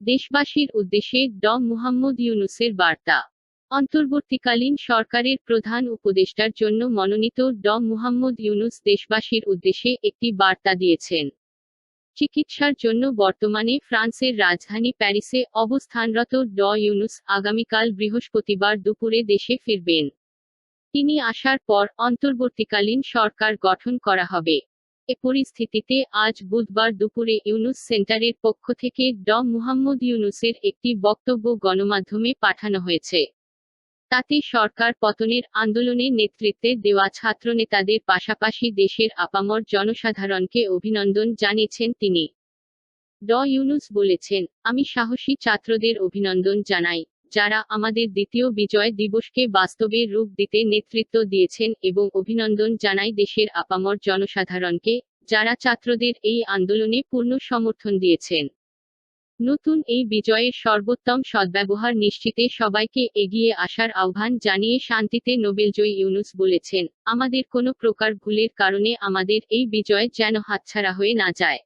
দেশবাসীর উদ্দেশ্যে ড. মুহাম্মদ ইউনুসের বার্তা। অন্তর্বর্তীকালীন সরকারের প্রধান উপদেষ্টার জন্য মনোনীত ড. মুহাম্মদ ইউনুস দেশবাসীর উদ্দেশ্যে একটি বার্তা দিয়েছেন। চিকিৎসার জন্য বর্তমানে ফ্রান্সের রাজধানী প্যারিসে অবস্থানরত ড. ইউনুস আগামীকাল বৃহস্পতিবার দুপুরে দেশে ফিরবেন। তিনি আসার পর অন্তর্বর্তীকালীন সরকার গঠন করা হবে। এ পরিস্থিতিতে আজ বুধবার দুপুরে ইউনুস সেন্টারের পক্ষ থেকে ড. মুহাম্মদ ইউনুসের একটি বক্তব্য গণমাধ্যমে পাঠানো হয়েছে। তাতে সরকার পতনের আন্দোলনে নেতৃত্বে দেওয়া ছাত্রনেতাদের পাশাপাশি দেশের আপামর জনসাধারণকে অভিনন্দন জানিয়েছেন তিনি। ড. ইউনুস বলেছেন, আমি সাহসী ছাত্রদের অভিনন্দন জানাই। যারা আমাদের দ্বিতীয় বিজয় দিবসকে বাস্তবে রূপ দিতে নেতৃত্ব দিয়েছেন এবং অভিনন্দন জানাই দেশের আপামর জনসাধারণকে, যারা ছাত্রদের এই আন্দোলনে পূর্ণ সমর্থন দিয়েছেন। নতুন এই বিজয়ের সর্বোত্তম সদ্ব্যবহার নিশ্চিতে সবাইকে এগিয়ে আসার আহ্বান জানিয়ে শান্তিতে নোবেলজয়ী ইউনুস বলেছেন, আমাদের কোনো প্রকার ভুলের কারণে আমাদের এই বিজয় যেন হাতছাড়া হয়ে না যায়।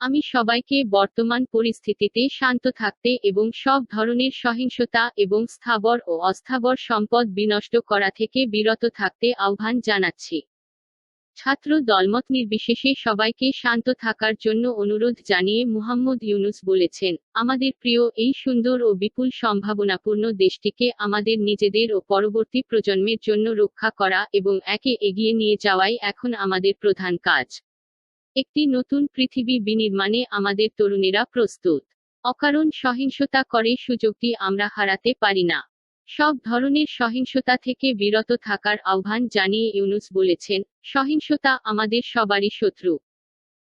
আমি সবাইকে বর্তমান পরিস্থিতিতে শান্ত থাকতে এবং সব ধরনের সহিংসতা এবং স্থাবর ও অস্থাবর সম্পদ বিনষ্ট করা থেকে বিরত থাকতে আহ্বান জানাচ্ছি। ছাত্র দলমত নির্বিশেষে সবাইকে শান্ত থাকার জন্য অনুরোধ জানিয়ে মুহাম্মদ ইউনুস বলেছেন, আমাদের প্রিয় এই সুন্দর ও বিপুল সম্ভাবনাপূর্ণ দেশটিকে আমাদের নিজেদের ও পরবর্তী প্রজন্মের জন্য রক্ষা করা এবং একে এগিয়ে নিয়ে যাওয়াই এখন আমাদের প্রধান কাজ। একটি নতুন পৃথিবী বিনির্মাণে আমাদের তরুণেরা প্রস্তুত। অকারণ সহিংসতা করে সুযোগটি আমরা হারাতে পারি না। সব ধরনের সহিংসতা থেকে বিরত থাকার আহ্বান জানিয়ে ইউনুস বলেছেন, সহিংসতা আমাদের সবারই শত্রু।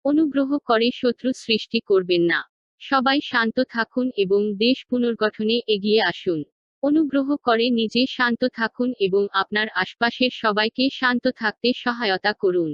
অনুগ্রহ করে শত্রু সৃষ্টি করবেন না। সবাই শান্ত থাকুন এবং দেশ পুনর্গঠনে এগিয়ে আসুন। অনুগ্রহ করে নিজে শান্ত থাকুন এবং আপনার আশপাশের সবাইকে শান্ত থাকতে সহায়তা করুন।